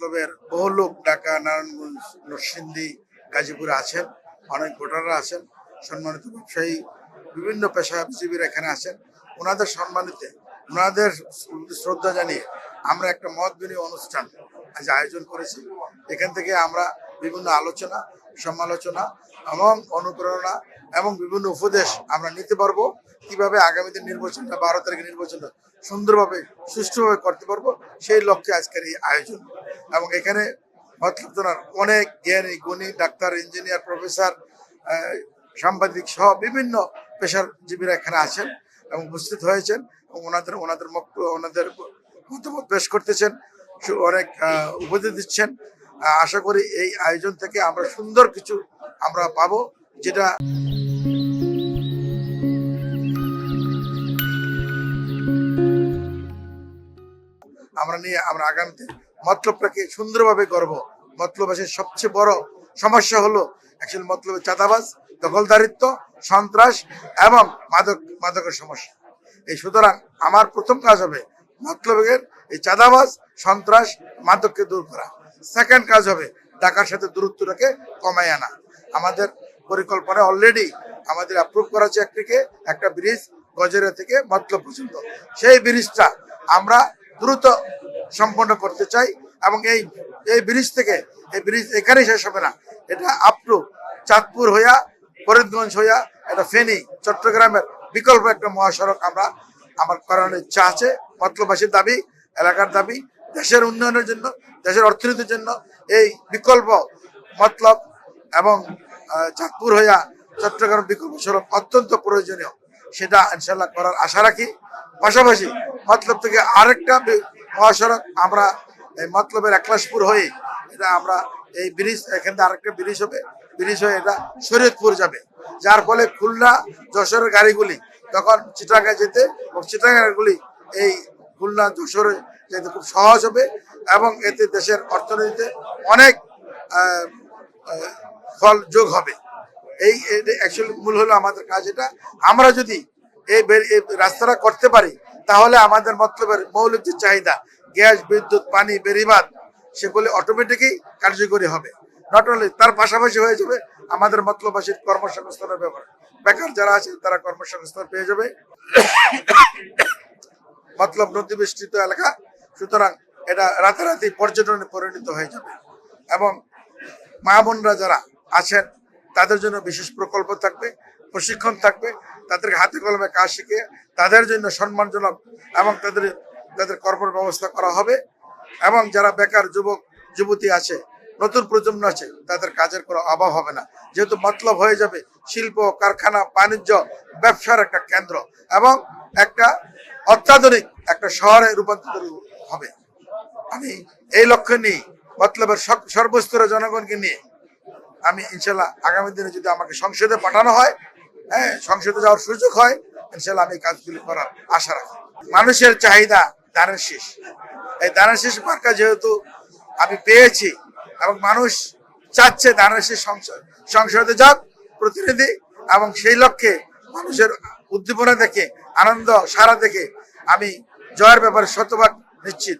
মতলবের বহু লোক ঢাকা, নারায়ণগঞ্জ, নরসিংদী, গাজীপুরে আছেন, অনেক ভোটাররা আছেন, সম্মানিত ব্যবসায়ী, বিভিন্ন পেশাজীবীরা এখানে আছেন। ওনাদের সম্মানিতে, ওনাদের শ্রদ্ধা জানিয়ে আমরা একটা মত বিনিময় অনুষ্ঠান আজ আয়োজন করেছি। এখান থেকে আমরা বিভিন্ন আলোচনা, সমালোচনা এবং অনুপ্রেরণা এবং বিভিন্ন উপদেশ আমরা নিতে পারব। কীভাবে আগামী দিন নির্বাচনটা, বারো তারিখে নির্বাচনটা সুন্দরভাবে, সুষ্ঠুভাবে করতে পারব, সেই লক্ষ্যে আজকের এই আয়োজন। এবং এখানে অনেক জ্ঞানী, গুণী, ডাক্তার, ইঞ্জিনিয়ার, প্রফেসর সাংবাদিক সহ বিভিন্ন পেশাজীবীরা এখানে আছেন এবং উপস্থিত হয়েছেন এবং ওনাদের ওনাদের বক্তব্য ওনাদের মতামত পেশ করতেছেন অনেক উপদেশ দিচ্ছেন। আশা করি এই আয়োজন থেকে আমরা সুন্দর কিছু আমরা পাবো, যেটা আমরা নিয়ে আমরা আগামীতে মতলবটাকে সুন্দরভাবে করব মতলবাসীর সবচেয়ে বড় সমস্যা হলো অ্যাকচুয়ালি মতলবের চাঁদাবাজ, দখলদারিত্ব, সন্ত্রাস এবং মাদক, মাদকের সমস্যা। এই সুতরাং আমার প্রথম কাজ হবে মতলবের এই চাঁদাবাজ, সন্ত্রাস, মাদককে দূর করা। সেকেন্ড কাজ হবে ঢাকার সাথে দূরত্বটাকে কমায় আনা। আমাদের পরিকল্পনা অলরেডি আমাদের অ্যাপ্রুভ করা আছে একটিকে একটা ব্রিজ গজেরা থেকে মতলব পর্যন্ত। সেই ব্রিজটা আমরা দ্রুত সম্পন্ন করতে চাই এবং এই এই ব্রিজ থেকে, এই ব্রিজ এখানেই শেষ হবে না। এটা আপ টু চাঁদপুর হইয়া ফরিদগঞ্জ হইয়া, এটা ফেনী, চট্টগ্রামের বিকল্প একটা মহাসড়ক আমরা, আমার করানোর ইচ্ছা আছে। মতলবাসীর দাবি, এলাকার দাবি, দেশের উন্নয়নের জন্য, দেশের অর্থনীতির জন্য এই বিকল্প মতলব এবং চাঁদপুর হইয়া চট্টগ্রাম বিকল্প সড়ক অত্যন্ত প্রয়োজনীয়। সেটা ইনশাল্লাহ করার আশা রাখি। পাশাপাশি মতলব থেকে আরেকটা মহাসড়ক, আমরা এই মতলবের একলাশপুর হয়ে এটা আমরা এই ব্রিজ, এখান থেকে আরেকটা ব্রিজ হবে। ব্রিজ হয়ে এটা শরীয়তপুর যাবে। যার ফলে খুলনা, যশোরের গাড়িগুলি তখন চিটাঙ্গা যেতে এবং চিটাঙ্গা গাড়িগুলি এই খুলনা, যশোরে যেতে খুব সহজ হবে এবং এতে দেশের অর্থনীতিতে অনেক ফল যোগ হবে। এই অ্যাকচুয়ালি মূল হলো আমাদের কাজ এটা। আমরা যদি এই রাস্তাটা করতে পারি, তাহলে আমাদের মতলবের মৌলিক যে চাহিদা, গ্যাস, বিদ্যুৎ, পানি বেরিবাদ সেগুলি অটোমেটিকই কার্যকরী হবে। নট অনলি তার পাশাপাশি হয়ে যাবে আমাদের মতলবাসীর কর্মসংস্থানের ব্যাপার। বেকার যারা আছে তারা কর্মসংস্থান পেয়ে যাবে। মতলব নদী বেষ্টিত এলাকা, সুতরাং এটা রাতারাতি পর্যটনে পরিণত হয়ে যাবে। এবং মা বোনরা যারা আছেন, তাদের জন্য বিশেষ প্রকল্প থাকবে। প্রশিক্ষণ থাকবে, তাদেরকে হাতে কলমে কাজ শিখে তাদের জন্য সম্মানজনক এবং তাদের তাদের কর্ম ব্যবস্থা করা হবে। এবং যারা বেকার যুবক, যুবতী আছে, নতুন প্রজন্ম আছে, তাদের কাজের কোনো অভাব হবে না। যেহেতু মতলব হয়ে যাবে, শিল্প, কারখানা, বাণিজ্য, ব্যবসার একটা কেন্দ্র এবং একটা অত্যাধুনিক একটা শহরে রূপান্তরিত হবে। আমি এই লক্ষ্য নিয়ে, মতলবের সর্বস্তরের জনগণকে নিয়ে, আমি ইনশাল্লাহ আগামী দিনে যদি আমাকে সংসদে পাঠানো হয় হ্যাঁ সংসদে যাওয়ার সুযোগ হয় ইনশাল্লাহ আমি কাজগুলি করার আশা রাখি। মানুষের চাহিদা দানের শেষ। এই দানের শেষ মার্কা যেহেতু আমি পেয়েছি এবং মানুষ চাচ্ছে দানের শীষ সংসদ যাক, প্রতিনিধি এবং সেই লক্ষ্যে মানুষের উদ্দীপনা দেখে, আনন্দ সারা দেখে আমি জয়ের ব্যাপারে শতভাগ নিশ্চিত।